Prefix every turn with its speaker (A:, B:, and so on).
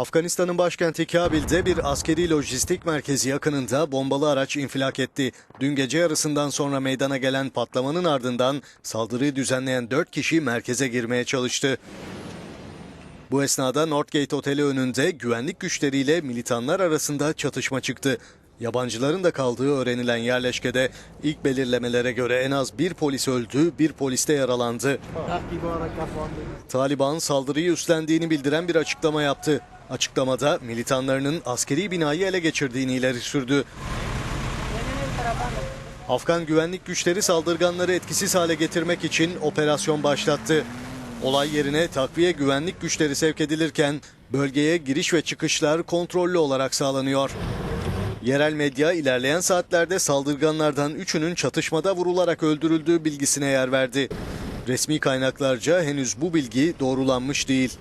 A: Afganistan'ın başkenti Kabil'de bir askeri lojistik merkezi yakınında bombalı araç infilak etti. Dün gece yarısından sonra meydana gelen patlamanın ardından saldırıyı düzenleyen 4 kişi merkeze girmeye çalıştı. Bu esnada Northgate Oteli önünde güvenlik güçleriyle militanlar arasında çatışma çıktı. Yabancıların da kaldığı öğrenilen yerleşkede ilk belirlemelere göre en az bir polis öldü, bir polis de yaralandı. Taliban saldırıyı üstlendiğini bildiren bir açıklama yaptı. Açıklamada militanlarının askeri binayı ele geçirdiğini ileri sürdü. Afgan güvenlik güçleri saldırganları etkisiz hale getirmek için operasyon başlattı. Olay yerine takviye güvenlik güçleri sevk edilirken bölgeye giriş ve çıkışlar kontrollü olarak sağlanıyor. Yerel medya ilerleyen saatlerde saldırganlardan üçünün çatışmada vurularak öldürüldüğü bilgisine yer verdi. Resmi kaynaklarca henüz bu bilgi doğrulanmış değil.